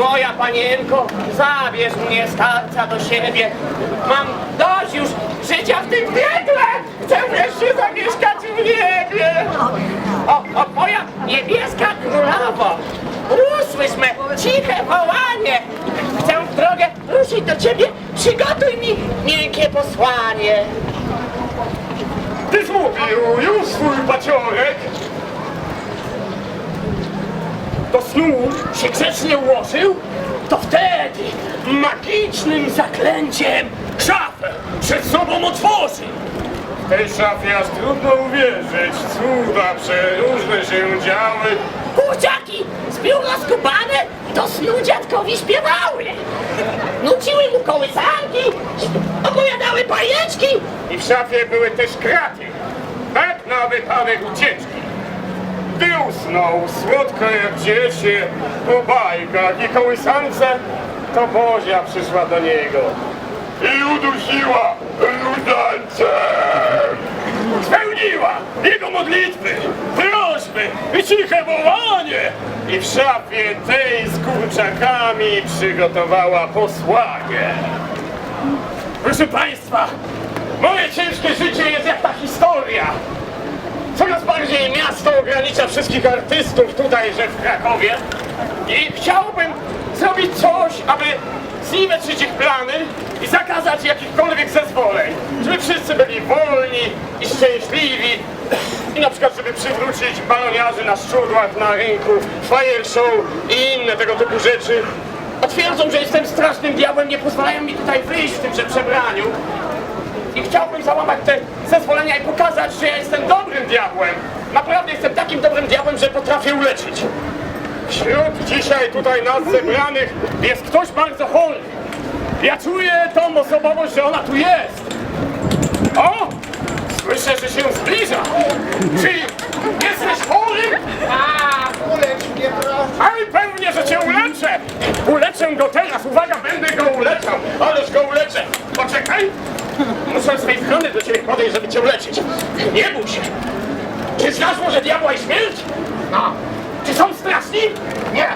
Moja panienko, zabierz mnie starca do siebie. Mam dość już życia w tym piekle. Chcę wreszcie zamieszkać w niebie. O, o, moja niebieska królowo, usłysz ciche wołanie. Chcę w drogę ruszyć do ciebie. Przygotuj mi miękkie posłanie. Ty zmówił już swój paciorek. Do snu się grzecznie ułożył, to wtedy magicznym zaklęciem szafę przed sobą otworzy. W tej szafie aż trudno uwierzyć, cuda przeróżne się działy. Kurczaki z biura skubane do snu dziadkowi śpiewały. Nuciły mu kołysanki, opowiadały bajeczki. I w szafie były też kraty, tak na wypadek ucieczki. Gdy usnął, słodko jak dziecię, po bajkach i kołysance, to Bozia przyszła do niego i udusiła rudańcem. Spełniła jego modlitwy, prośby i ciche wołanie. I w szafie tej z kurczakami przygotowała posłanie. Proszę Państwa, moje ciężkie życie jest jak ta historia. Coraz bardziej miasto ogranicza wszystkich artystów tudajże w Krakowie i chciałbym zrobić coś, aby zniweczyć ich plany i zakazać jakichkolwiek zezwoleń, żeby wszyscy byli wolni i szczęśliwi i na przykład, żeby przywrócić baloniarzy na szczudłach na rynku, fire show i inne tego typu rzeczy. A twierdzą, że jestem strasznym diabłem, nie pozwalają mi tutaj wyjść w tymże przebraniu. Załamać te zezwolenia i pokazać, że ja jestem dobrym diabłem. Naprawdę jestem takim dobrym diabłem, że potrafię uleczyć. Wśród dzisiaj tutaj nas zebranych jest ktoś bardzo chory. Ja czuję tą osobowość, że ona tu jest. O! Słyszę, że się zbliża. Czy jesteś chory? A, ulecz mnie proszę. Ale pewnie, że cię uleczę! Uleczę go teraz, uwaga, będę go uleczał! Ależ go uleczę! Poczekaj! Muszę z tej strony do ciebie podejść, żeby cię uleczyć. Nie bój się! Czy znasz może diabła i śmierć? No. Czy są straszni? Nie.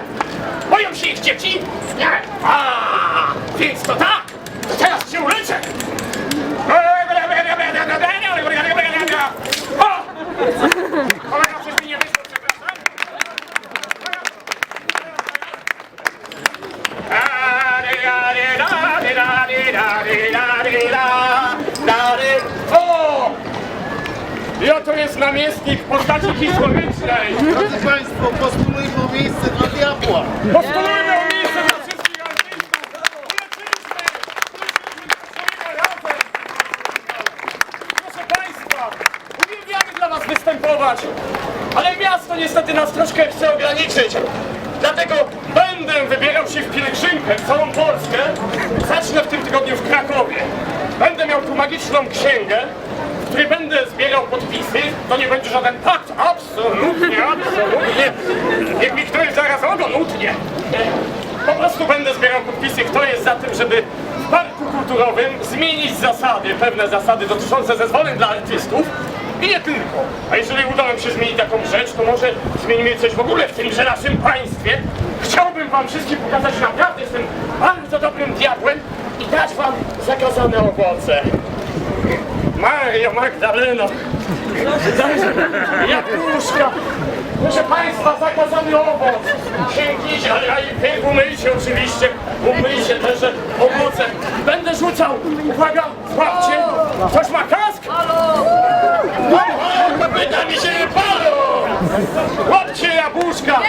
Boją się ich dzieci? Nie. A, więc to tak! To teraz cię uleczę! O! Kolega, coś mi nie wyszło, przepraszam. O! I oto jest namiestnik postaci historycznej. Drodzy Państwo, postulujmy o miejsce dla diabła. Postulujmy o miejsce dla wszystkich artystów. Uleczyliśmy, uleczyliśmy razem. Proszę Państwa, uwielbiamy dla Was występować, ale miasto niestety nas troszkę chce ograniczyć. Dlatego będę wybierał się w pielgrzymkę w całą Polskę. Zacznę w tym tygodniu w Krakowie. Będę miał tu magiczną księgę, której będę zbierał podpisy. To nie będzie żaden pakt. Absolutnie, absolutnie. Niech mi ktoś zaraz ogon utnie. Po prostu będę zbierał podpisy, kto jest za tym, żeby w parku kulturowym zmienić zasady, pewne zasady dotyczące zezwoleń dla artystów. I nie tylko. A jeżeli uda nam się zmienić taką rzecz, to może zmienimy coś w ogóle w tymże naszym państwie. Chciałbym wam wszystkim pokazać, naprawdę jestem bardzo dobrym diabłem i dać wam zakazane owoce. Mario Magdaleno, jabłuszka, proszę Państwa, zakazany owoc, księgi, ale ja i pierw umyjcie oczywiście, umyjcie też owoce. Będę rzucał, uwaga, złapcie, ktoś ma kask? Halo! No, pyta mi się nie palą! Łapcie jabłuszka!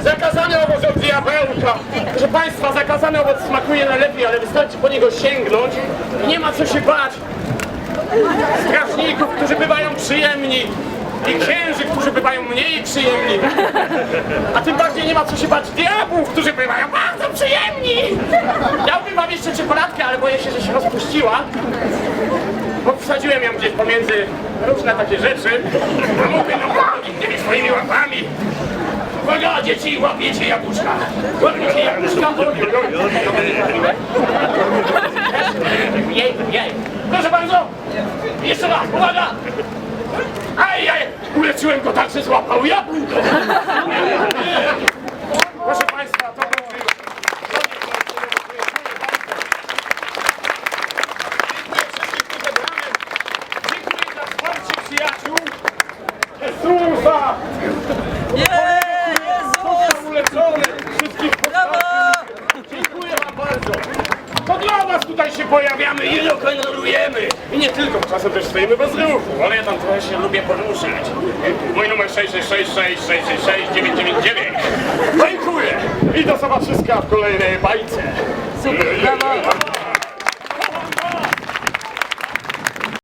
Zakazany owoc od diabełka! Proszę Państwa, zakazany owoc smakuje najlepiej, ale wystarczy po niego sięgnąć nie ma co się bać strażników, którzy bywają przyjemni i księży, którzy bywają mniej przyjemni. A tym bardziej nie ma co się bać diabłów, którzy bywają bardzo przyjemni. Dałbym wam jeszcze czekoladkę, ale boję się, że się rozpuściła. Bo wsadziłem ją gdzieś pomiędzy różne takie rzeczy. A mówię, no walnij tymi swoimi łapami. Uwaga, dzieci, łapiecie jabłuszka! Łapiecie jabłuszka! Proszę bardzo! Jeszcze raz, uwaga! Aj, aj! Uleczyłem go tak, że złapał jabłko! Proszę Państwa, to był... Dziękuję! Yeah! Uprawiamy i rock'n'rollujemy. I nie tylko, czasem też stoimy bez ruchu, ale ja tam trochę się lubię poruszać. Mój numer 666 666 999. Dziękuję i do zobaczyska w kolejnej bajce. Super, brawo.